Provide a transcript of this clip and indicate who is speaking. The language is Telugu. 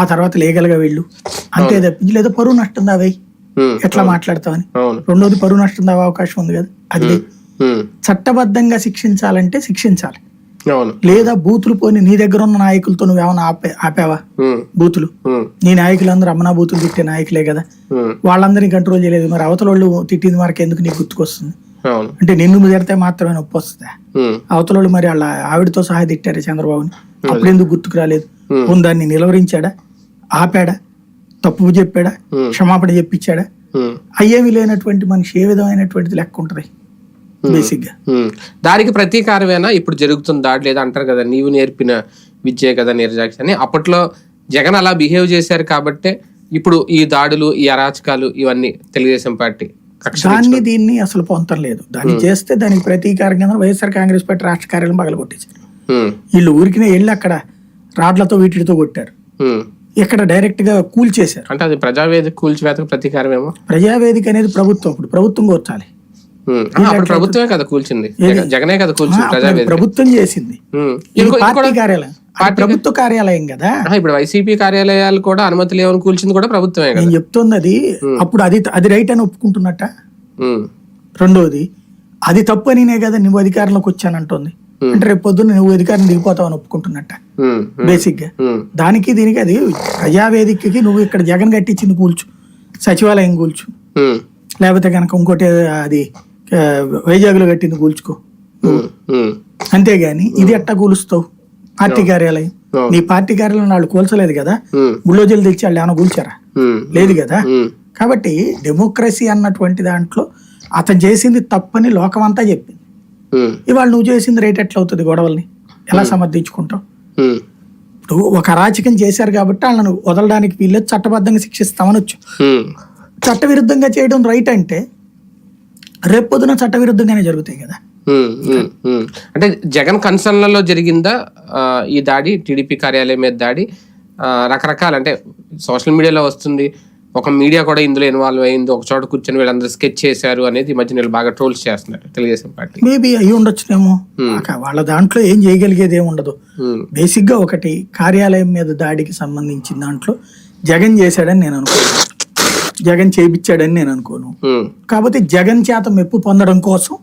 Speaker 1: ఆ తర్వాత లీగల్గా వెళ్ళు. అంతే తప్పించి లేదా పరువు నష్టం దావై ఎట్లా మాట్లాడతావని? రెండోది పరువు నష్టం దావే అవకాశం ఉంది కదా అది చట్టబద్ధంగా శిక్షించాలంటే శిక్షించాలి. లేదా బూతులు పోని నీ దగ్గర ఉన్న నాయకులతో నువ్వు ఏమైనా ఆపే ఆపావా? బూతులు. నీ నాయకులందరూ అమ్మనా బూతులు తిట్టే నాయకులే కదా. వాళ్ళందరినీ కంట్రోల్ చేయలేదు. మరి అవతల వాళ్ళు తిట్టింది మనకి ఎందుకు నీకు గుర్తుకొస్తుంది? అంటే నిన్ను తిడితే మాత్రమే నొప్పి వస్తుందా? అవతల వాళ్ళు మరి వాళ్ళ ఆవిడతో సహా తిట్టారు చంద్రబాబుని? అప్పుడు ఎందుకు గుర్తుకు రాలేదు? దాన్ని నిలవరించాడా? ఆపాడా? తప్పు చెప్పాడా. క్షమాపణ చెప్పించాడా? అయ్యేవి లేనటువంటి మనిషి ఏ విధమైనటువంటిది లెక్క ఉంటుంది? బేసిక్గా
Speaker 2: ఉమ్. దానికి ప్రతీకారమేనా? ఇప్పుడు జరుగుతున్న దాడి లేదా అంటారు కదా నీవు నేర్పిన విద్యే కదా నిర్జాక్షి అని. అప్పట్లో జగన్ అలా బిహేవ్ చేశారు కాబట్టే ఇప్పుడు ఈ దాడులు ఈ అరాచకాలు ఇవన్నీ తెలుగుదేశం పార్టీ
Speaker 1: దాన్ని దీన్ని అసలు పొంతం లేదు దాన్ని. చేస్తే దానికి ప్రతీకారంగా వైఎస్ఆర్ కాంగ్రెస్ పార్టీ రాష్ట్ర కార్యాలయం పగలగొట్టేశారు
Speaker 2: ఉమ్,
Speaker 1: వీళ్ళు ఊరికినే వెళ్ళి అక్కడ రాడ్లతో వీటితో కొట్టారు. ఇక్కడ డైరెక్ట్గా కూల్చేశారు
Speaker 2: అంటే అది ప్రజావేదిక కూల్చివేతకు ప్రతీకారమేమో?
Speaker 1: ప్రజావేదిక అనేది ప్రభుత్వం ఇప్పుడు ప్రభుత్వం కూర్చాలి.
Speaker 2: అప్పుడు ప్రభుత్వమే కదా కూల్చింది. జగ- జగనే కదా కూల్చింది ప్రజావేదిక.
Speaker 1: ప్రభుత్వం చేసింది. పార్టీ కార్యాలయం ప్రభుత్వ కార్యాలయం కదా?
Speaker 2: ఇప్పుడు వైసీపీ కార్యాలయాలు కూడా అనుమతి లేవని కూల్చింది కూడా ప్రభుత్వమే
Speaker 1: నేను చెప్తుంది అది అప్పుడు అది అది రైట్ అని ఒప్పుకుంటున్నట్ట? రెండోది అది తప్పు అనినే కదా నువ్వు అధికారంలోకి వచ్చానంటుంది. అంటే రేపు పొద్దున్న నువ్వు అధికారం దిగిపోతావు అని ఒప్పుకుంటున్నట్ట.
Speaker 2: బేసిక్గా.
Speaker 1: దానికి దీనికి అది ప్రజావేదికకి నువ్వు ఇక్కడ జగన్ కట్టించింది కూల్చు. సచివాలయం కూల్చు. లేకపోతే కనుక ఇంకోటి అది వైజాగ్లో కట్టింది కూల్చుకో. అంతేగాని ఇది ఎట్టా కూలుస్తావు? పార్టీ కార్యాలయం. నీ పార్టీ కార్యాలయం వాళ్ళు కూల్చలేదు కదా? బుల్లోజీలు తెచ్చి వాళ్ళు ఏమైనా కూల్చారా? లేదు కదా? కాబట్టి డెమోక్రసీ అన్నటువంటి దాంట్లో అతను చేసింది తప్పని లోకమంతా చెప్పింది. ఇవాళ నువ్వు చేసింది రేట్ ఎట్లా అవుతుంది గొడవల్ని? ఎలా సమర్థించుకుంటావు? ఇప్పుడు ఒక అరాచకం చేశారు కాబట్టి వాళ్ళని వదలడానికి వీళ్ళు చట్టబద్ధంగా శిక్షిస్తామనొచ్చు. చట్టవిరుద్ధంగా చేయడం రైట్ అంటే రేపొద్దున చట్టవిరుద్ధంగానే జరుగుతాయి కదా.
Speaker 2: అంటే జగన్ కన్సర్న్లలో జరిగిందా? ఈ దాడి టీడీపీ కార్యాలయం మీద దాడి రకరకాల అంటే సోషల్ మీడియాలో వస్తుంది. ఒక మీడియా కూడా ఇందులో ఇన్వాల్వ్ అయింది. ఒక చోట కూర్చొని వీళ్ళందరూ స్కెచ్ చేశారు అనేది ఈ మధ్య వీళ్ళు బాగా ట్రోల్స్ చేస్తున్నారు తెలుగుదేశం పార్టీ.
Speaker 1: మేబీ అయి ఉండొచ్చునేమో. అక వాళ్ళ దాంట్లో ఏం చేయగలిగేది ఏమి ఉండదు. బేసిక్గా ఒకటి కార్యాలయం మీద దాడికి సంబంధించిన దాంట్లో జగన్ చేశాడని నేను అనుకోను. జగన్ చేయించాడని నేను అనుకోను.
Speaker 2: ఉమ్,
Speaker 1: కాకపోతే జగన్ చేత మెప్పు పొందడం కోసం